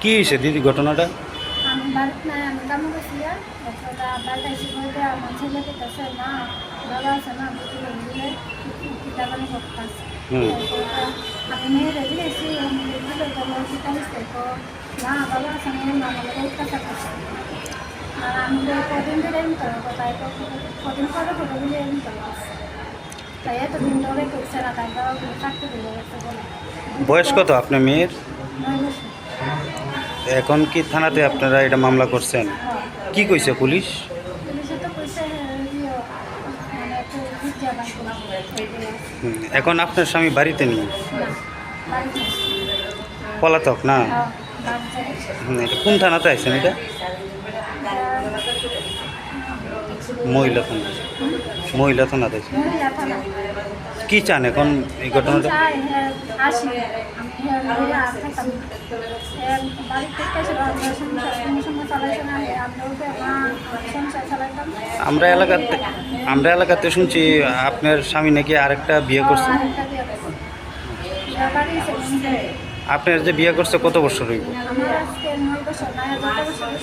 কি হয়েছে দিদি ঘটনাটা? আমি বাড়িতে নাই আমি কামে গেছিলাম ওটা বাড়িতে এসে বলতে আমার ছেলে পেতেছে মা বাবা আছে না বুঝতে দিলে কিতাবানি করতেছে হুম। আমি মেয়ে রেডি দিলে তো না বাবা আছে মা আর আমি কদিন ধরে তাই কদিন পরে ফটো দিলে তাই। এতদিন ধরে করছে না তাই বাবা থাকতে দিলে বয়স কত আপনার মেয়ের নয় বছর এখন কি থানাতে আপনারা এটা মামলা করছেন? কি কইছে পুলিশ? এখন আপনার স্বামী বাড়িতে নেই? পলাতক না? কোন থানাতে আছেন এটা? মহিলা থানা মহিলা আছেন মহিলা কি চান এখন এই ঘটনাটা? হ্যাঁ, হ্যাঁ। হ্যাঁ, থেকে আমরা এলাকাতে আমরা এলাকাতে শুনছি আপনার স্বামী নাকি আরেকটা বিয়ে করছে। আপনার যে বিয়ে করছে কত বছর হইব?